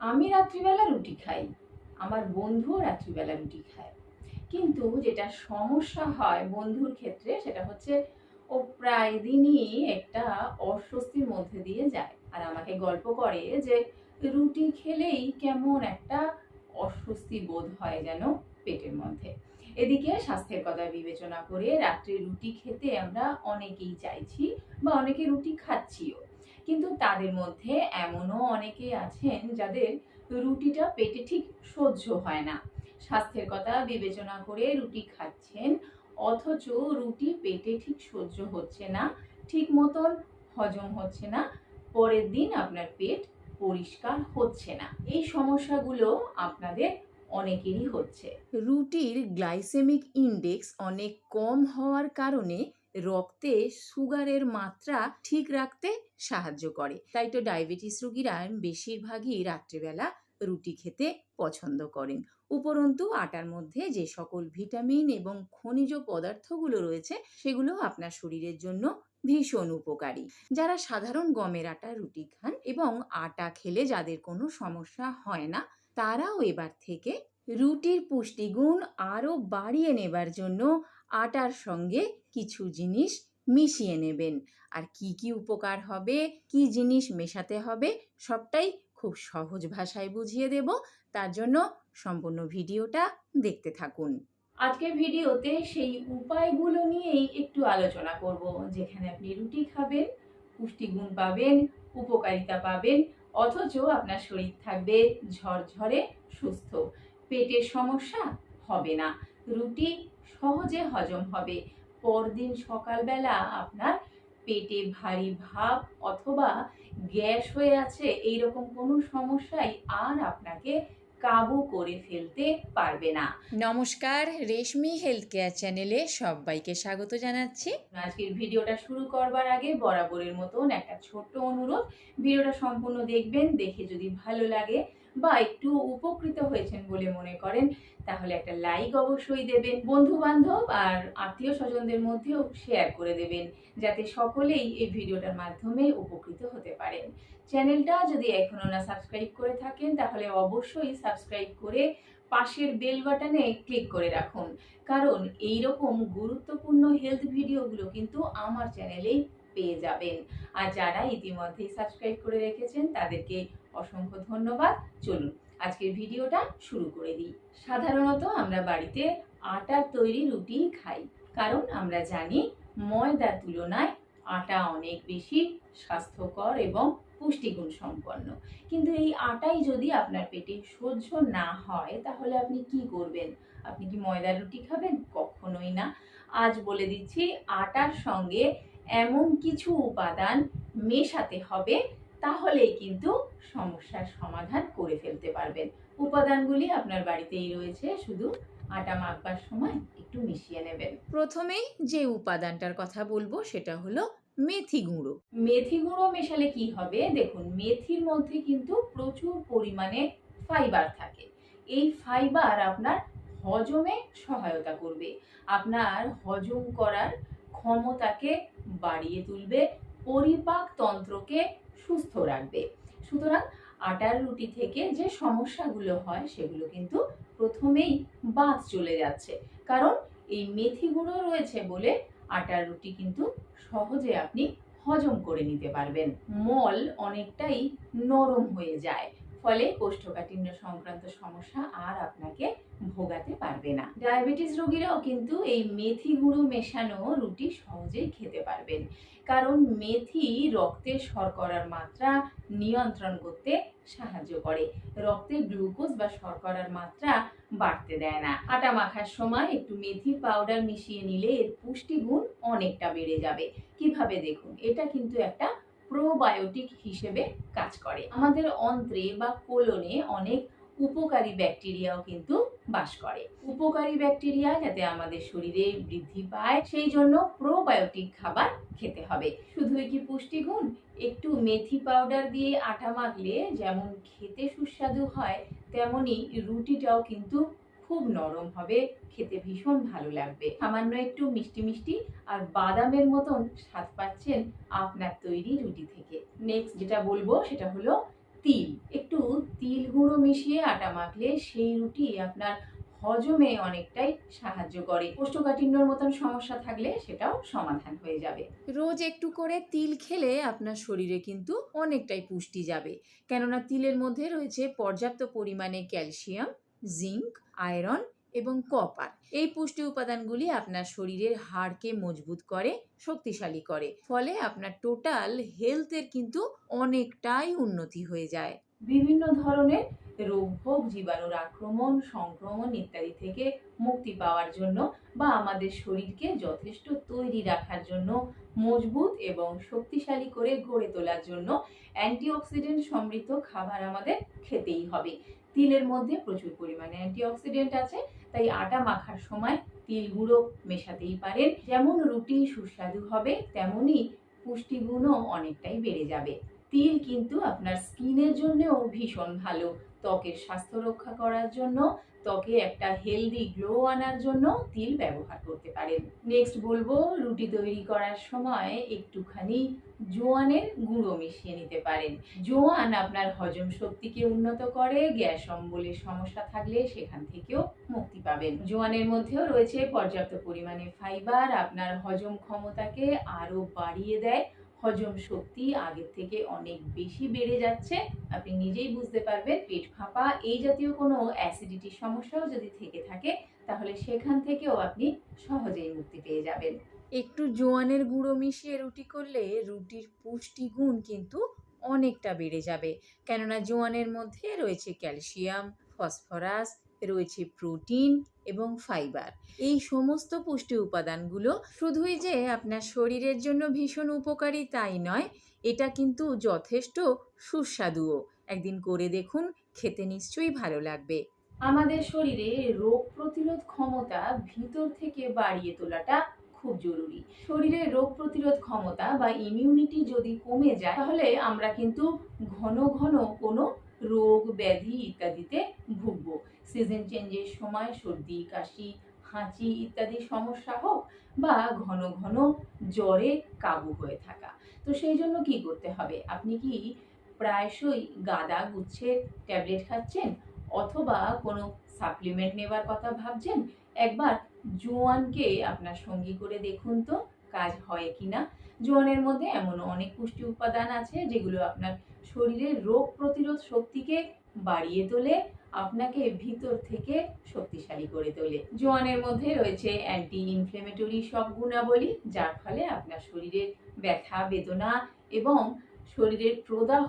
আমি রাত্রিবেলা রুটি খাই, আমার বন্ধুও রাত্রিবেলা রুটি খায়। কিন্তু যেটা সমস্যা হয় বন্ধুর ক্ষেত্রে সেটা হচ্ছে ও প্রায় দিনই একটা অস্বস্তির মধ্যে দিয়ে যায়। আর আমাকে গল্প করে যে রুটি খেলেই কেমন একটা অস্বস্তি বোধ হয় যেন পেটের মধ্যে। এদিকে স্বাস্থ্যের কথা বিবেচনা করে রাত্রে রুটি খেতে আমরা অনেকেই চাইছি বা অনেকে রুটি খাচ্ছিও। কিন্তু তাদের মধ্যে এমনও অনেকেই আছেন যাদের রুটিটা পেটে ঠিক সহ্য হয় না। স্বাস্থ্যের কথা বিবেচনা করে রুটি খাচ্ছেন, অথচ রুটি পেটে ঠিক সহ্য হচ্ছে না, ঠিক মতন হজম হচ্ছে না, পরের দিন আপনার পেট পরিষ্কার হচ্ছে না। এই সমস্যাগুলো আপনাদের অনেকেরই হচ্ছে। রুটির গ্লাইসেমিক ইন্ডেক্স অনেক কম হওয়ার কারণে রক্তে সুগারের মাত্রা ঠিক রাখতে সাহায্য করে। তাই তো ডায়াবেটিস রোগীরা বেশিরভাগই রাত্রেবেলা রুটি খেতে পছন্দ করেন। উপরন্তু আটার মধ্যে যে সকল ভিটামিন এবং খনিজ পদার্থগুলো রয়েছে, সেগুলো আপনার শরীরের জন্য ভীষণ উপকারী। যারা সাধারণ গমের আটা, রুটি খান এবং আটা খেলে যাদের কোনো সমস্যা হয় না, তারাও এবার থেকে রুটির পুষ্টিগুণ আরও বাড়িয়ে নেবার জন্য আটার সঙ্গে কিছু জিনিস মিশিয়ে নেবেন। আর কি কি উপকার হবে, কি জিনিস মেশাতে হবে, সবটাই খুব সহজ ভাষায় বুঝিয়ে দেব। তার জন্য সম্পূর্ণ ভিডিওটা দেখতে থাকুন। আজকের ভিডিওতে সেই উপায়গুলো নিয়েই একটু আলোচনা করব, যেখানে আপনি রুটি খাবেন, পুষ্টিগুণ পাবেন, উপকারিতা পাবেন, অথচ আপনার শরীর থাকবে ঝরঝরে সুস্থ। পেটের সমস্যা হবে না। রুটি সহজে হজম হবে। পরদিন সকালবেলা আপনার পেটে ভারী ভাব অথবা গ্যাস হয়ে আছে এই রকম কোনো সমস্যাই আর আপনাকে কাবু করে ফেলতে পারবে না। নমস্কার রেশমি হেলথ কেয়ার চ্যানেলে সবাইকে স্বাগত জানাচ্ছি। আজকের ভিডিওটা শুরু করবার আগে বরাবরের মতন একটা ছোট্ট অনুরোধ। ভিডিওটা সম্পূর্ণ দেখবেন দেখে যদি ভালো লাগে বা একটু উপকৃত হয়েছেন বলে মনে করেন, তাহলে একটা লাইক অবশ্যই দেবেন। বন্ধু বান্ধব আর আত্মীয় স্বজনদের মধ্যেও শেয়ার করে দেবেন, যাতে সকলেই এই ভিডিওটার মাধ্যমে উপকৃত হতে পারেন। চ্যানেলটা যদি এখনও না সাবস্ক্রাইব করে থাকেন, তাহলে অবশ্যই সাবস্ক্রাইব করে পাশের বেল বাটনে ক্লিক করে রাখুন। কারণ এই রকম গুরুত্বপূর্ণ হেলথ ভিডিওগুলো কিন্তু আমার চ্যানেলেই পেয়ে যাবেন। আর যারা ইতিমধ্যেই সাবস্ক্রাইব করে রেখেছেন, তাদেরকে অসংখ্য ধন্যবাদ। চলুন, আজকের ভিডিওটা শুরু করে দিই। সাধারণত আমরা বাড়িতে আটার তৈরি রুটি খাই, কারণ আমরা জানি ময়দার তুলনায় আটা অনেক বেশি স্বাস্থ্যকর এবং পুষ্টিগুণ সম্পন্ন। কিন্তু এই আটাই যদি আপনার পেটে সহ্য না হয়, তাহলে আপনি কি করবেন? আপনি কি ময়দার রুটি খাবেন? কখনোই না। আজ বলে দিচ্ছি, আটার সঙ্গে এমন কিছু উপাদান মেশাতে হবে তাহলেই কিন্তু সমস্যার সমাধান করে ফেলতে পারবেন। উপাদানগুলি আপনার বাড়িতেই রয়েছে শুধু আটা মাখবার সময় একটু মিশিয়ে নেবেন। প্রথমেই যে উপাদানটার কথা বলব সেটা হলো মেথি গুঁড়ো। মেথি গুঁড়ো মেশালে কি হবে? দেখুন মেথির মধ্যে কিন্তু প্রচুর পরিমাণে ফাইবার থাকে। এই ফাইবার আপনার হজমে সহায়তা করবে। আপনার হজম করার ক্ষমতাকে বাড়িয়ে তুলবে পরিপাক তন্ত্রকে সুস্থ রাখবে। সুতরাং আটার রুটি থেকে যে সমস্যাগুলো হয়, সেগুলো কিন্তু প্রথমেই বাদ চলে যাচ্ছে। কারণ এই মেথি গুঁড়ো রয়েছে বলে আটার রুটি কিন্তু সহজে আপনি হজম করে নিতে পারবেন। মল অনেকটাই নরম হয়ে যায়। ফলে কোষ্ঠকাঠিন্য সংক্রান্ত সমস্যা আর আপনাকে ভোগাতে পারবে না। ডায়াবেটিস রোগীরাও কিন্তু এই মেথি গুঁড়ো মেশানো রুটি সহজেই খেতে পারবেন। কারণ মেথি রক্তে শর্করার মাত্রা নিয়ন্ত্রণ করতে সাহায্য করে। রক্তে গ্লুকোজ বা শর্করার মাত্রা বাড়তে দেয় না। আটা মাখার সময় একটু মেথি পাউডার মিশিয়ে নিলে এর পুষ্টিগুণ অনেকটা বেড়ে যাবে। কীভাবে দেখুন? এটা কিন্তু একটা প্রোবায়োটিক হিসেবে কাজ করে। আমাদের অন্ত্রে বা কোলনে অনেক উপকারী ব্যাকটেরিয়াও কিন্তু বাস করে। উপকারী ব্যাকটেরিয়া যাতে আমাদের শরীরে বৃদ্ধি পায়, সেই জন্য প্রোবায়োটিক খাবার খেতে হবে। শুধুই কি পুষ্টিগুণ, একটু মেথি পাউডার দিয়ে আটা মাখলে যেমন খেতে সুস্বাদু হয়, তেমনি রুটিটাও কিন্তু খুব নরম হবে, খেতে ভীষণ ভালো লাগবে। সামান্য একটু মিষ্টি মিষ্টি আর বাদামের মতন স্বাদ পাচ্ছেন আপনার তৈরি রুটি থেকে। নেক্সট যেটা বলব সেটা হলো তিল। একটু তিল গুঁড়ো মিশিয়ে আটা মাখলে সেই রুটি আপনার হজমে অনেকটাই সাহায্য করে। কোষ্ঠকাঠিন্যর মতন সমস্যা থাকলে সেটাও সমাধান হয়ে যাবে। রোজ একটু করে তিল খেলে আপনার শরীরে কিন্তু অনেকটাই পুষ্টি যাবে। কেননা তিলের মধ্যে রয়েছে পর্যাপ্ত পরিমাণে ক্যালসিয়াম, জিঙ্ক, আয়রন এবং কপার। এই পুষ্টি উপাদানগুলি আপনার শরীরের হাড়কে মজবুত করে, শক্তিশালী করে। ফলে আপনার টোটাল হেলথের কিন্তু অনেকটাই উন্নতি হয়ে যায়। বিভিন্ন ধরনের রোগ ভোগ, জীবাণুর আক্রমণ, সংক্রমণ ইত্যাদি থেকে মুক্তি পাওয়ার জন্য বা আমাদের শরীরকে যথেষ্ট তৈরি রাখার জন্য, মজবুত এবং শক্তিশালী করে গড়ে তোলার জন্য অ্যান্টিঅক্সিডেন্ট সমৃদ্ধ খাবার আমাদের খেতেই হবে। তিলের মধ্যে প্রচুর পরিমাণে অ্যান্টিঅক্সিডেন্ট আছে তাই আটা মাখার সময় তিল গুঁড়ো মেশাতেই পারেন। যেমন রুটি সুস্বাদু হবে তেমনই পুষ্টিগুণও অনেকটাই বেড়ে যাবে। তিল কিন্তু আপনার স্কিনের জন্যেও ভীষণ ভালো। ত্বকের স্বাস্থ্য রক্ষা করার জন্য ত্বকে একটা হেলদি গ্লো আনার জন্য তিল ব্যবহার করতে পারেন। নেক্সট বলব, রুটি তৈরি করার সময় একটুখানি জোয়ানের গুঁড়ো মিশিয়ে নিতে পারেন। জোয়ান আপনার হজম শক্তিকে উন্নত করে, গ্যাস অম্বলের সমস্যা থাকলে সেখান থেকেও মুক্তি পাবেন। জোয়ানের মধ্যেও রয়েছে পর্যাপ্ত পরিমাণে ফাইবার আপনার হজম ক্ষমতাকে আরও বাড়িয়ে দেয়। হজম শক্তি আগের থেকে অনেক বেশি বেড়ে যাচ্ছে। আপনি নিজেই বুঝতে পারবেন, পেট ফাঁপা, এই জাতীয় কোনো অ্যাসিডিটির সমস্যাও যদি থেকে থাকে, তাহলে সেখান থেকেও আপনি সহজেই মুক্তি পেয়ে যাবেন। একটু জোয়ানের গুঁড়ো মিশিয়ে রুটি করলে রুটির পুষ্টিগুণ কিন্তু অনেকটা বেড়ে যাবে। কেননা জোয়ানের মধ্যে রয়েছে ক্যালসিয়াম, ফসফরাস, রয়েছে প্রোটিন এবং ফাইবার। এই সমস্ত পুষ্টি উপাদানগুলো শুধুই যে আপনার শরীরের জন্য ভীষণ উপকারী তাই নয়, এটা কিন্তু যথেষ্ট সুস্বাদুও। একদিন করে দেখুন, খেতে নিশ্চয়ই ভালো লাগবে। আমাদের শরীরে রোগ প্রতিরোধ ক্ষমতা ভিতর থেকে বাড়িয়ে তোলাটা খুব জরুরি। শরীরের রোগ প্রতিরোধ ক্ষমতা বা ইমিউনিটি যদি কমে যায়, তাহলে আমরা কিন্তু ঘন ঘন কোনো রোগ, ব্যাধি ইত্যাদিতে ভুগবো। সিজন চেঞ্জের সময় সর্দি, কাশি, হাঁচি ইত্যাদি সমস্যা হোক বা ঘন ঘন জ্বরে কাবু হয়ে থাকা। তো সেই জন্য কি করতে হবে? আপনি কি প্রায়শই গাদা গুচ্ছের ট্যাবলেট খাচ্ছেন? অথবা কোনো সাপ্লিমেন্ট নেবার কথা ভাবছেন? একবার জোয়ানকে আপনার সঙ্গী করে দেখুন তো, কাজ হয় কিনা। জোয়ানের মধ্যে এমন অনেক পুষ্টি উপাদান আছে যেগুলো আপনার শরীরের রোগ প্রতিরোধ শক্তিকে বাড়িয়ে তোলে, আপনাকে ভিতর থেকে শক্তিশালী করে তোলে। জোয়ানের মধ্যে রয়েছে অ্যান্টি ইনফ্লেমেটরি সব গুণাবলী, যার ফলে আপনার শরীরের ব্যথা, বেদনা এবং শরীরের প্রদাহ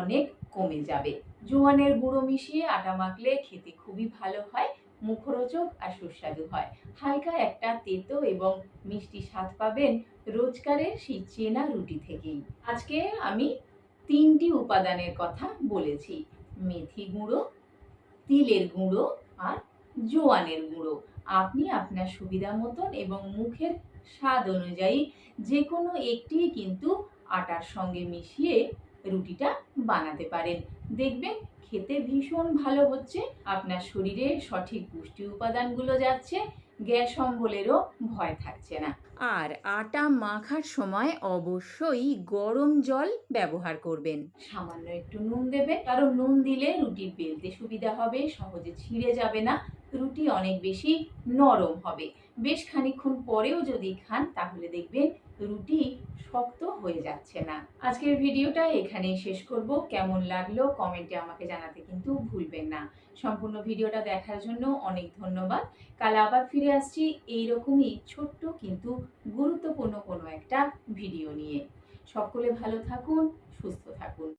অনেক কমে যাবে। জোয়ানের গুঁড়ো মিশিয়ে আটা মাখলে খেতে খুবই ভালো হয়। মুখরোচক আর সুস্বাদু হয়। হালকা একটা তেতো এবং মিষ্টি স্বাদ পাবেন রোজকারের সেই চেনা রুটি থেকেই। আজকে আমি তিনটি উপাদানের কথা বলেছি। মেথি গুঁড়ো, তিলের গুঁড়ো আর জোয়ানের গুঁড়ো। আপনি আপনার সুবিধা মতন এবং মুখের স্বাদ অনুযায়ী যে কোনো একটি কিন্তু আটার সঙ্গে মিশিয়ে রুটিটা বানাতে পারেন। দেখবেন খেতে ভীষণ ভালো হচ্ছে। আপনার শরীরে সঠিক পুষ্টি উপাদানগুলো যাচ্ছে, গ্যাস অম্বলেরও ভয় থাকছে না। আর আটা মাখার সময় অবশ্যই গরম জল ব্যবহার করবেন। সামান্য একটু নুন দেবে কারণ নুন দিলে রুটি বেলতে সুবিধা হবে, সহজে ছিঁড়ে যাবে না, রুটি অনেক বেশি নরম হবে। বেশ খানিক্ষণ পরেও যদি খান, তাহলে দেখবেন রুটি শক্ত হয়ে যাচ্ছে না। আজকের ভিডিওটা এখানেই শেষ করব। কেমন লাগল কমেন্টে আমাকে জানাতে কিন্তু ভুলবেন না। সম্পূর্ণ ভিডিওটা দেখার জন্য অনেক ধন্যবাদ। কাল আবার ফিরে আসছি এইরকমই ছোট্ট কিন্তু গুরুত্বপূর্ণ কোনো একটা ভিডিও নিয়ে। সকলে ভালো থাকুন, সুস্থ থাকুন।